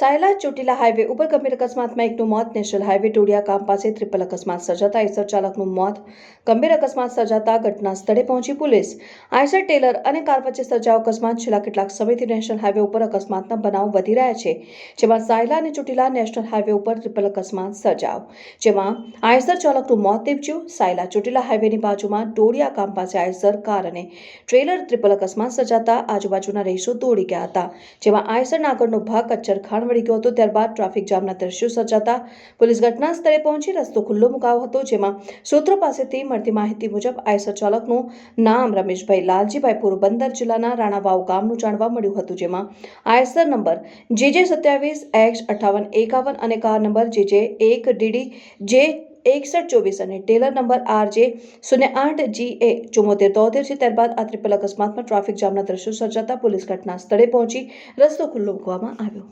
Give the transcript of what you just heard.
Sayla Chotila highway ઉપર ગંભીર અકસ્માતમાં એકનું મોત, નેશનલ હાઈવે ટોડિયા ગામ પાસે ટ્રિપલ અકસ્માત સર્જાતા આઈસર ચાલકનું મોત. ગંભીર અકસ્માત સર્જાતા ઘટના સ્થળે પહોંચી પોલીસ, આઈસર ટેલર અને કાર વચ્ચે સર્જાયો અકસ્માત. છેલ્લા કેટલાક સમયથી નેશનલ હાઈવે ઉપર અકસ્માતના બનાવ વધી રહ્યા છે, જેમાં સાયલા અને ચોટીલા નેશનલ હાઈવે ઉપર ટ્રિપલ અકસ્માત સર્જાયો, જેમાં આઈસર ચાલકનું મોત નીપજ્યું. સાયલા ચોટીલા હાઈવેની બાજુમાં ટોડિયા ગામ પાસે આઈસર, કાર અને ટ્રેલર ટ્રિપલ અકસ્માત સર્જાતા આજુબાજુના રહીશો દોડી ગયા હતા, જેમાં આઈસરના આગળનો ભાગ, કચ્છર ખાણ વળી ગયો હતો, ત્યારબાદ ટ્રાફિક જામના દ્રશ્યો સર્જાતા પોલીસ ઘટના સ્થળે પહોંચી રસ્તો ખુલ્લો મુકાયો હતો, જેમાં સૂત્રો પાસેથી મળતી માહિતી મુજબ આઈસર ચાલકનું નામ રમેશભાઈ લાલજીભાઈ પોરબંદર જિલ્લાના રાણાવાવ ગામનું જાણવા મળ્યું હતું, જેમાં આઈસર નંબર જેજે સત્યાવીસ, એક્સ અઠાવન એકાવન અને કાર નંબર જેજે એક ડીડી, જે એકસઠ ચોવીસ અને ટેલર નંબર આર જે શૂન્ય આઠ જી એ ચુમ્મોતેર તોતેર છે. ત્યારબાદ આ ત્રિપલ અકસ્માતમાં ટ્રાફિક જામના દ્રશ્યો સર્જાતા પોલીસ ઘટના સ્થળે પહોંચી રસ્તો ખુલ્લો મૂકવામાં આવ્યો.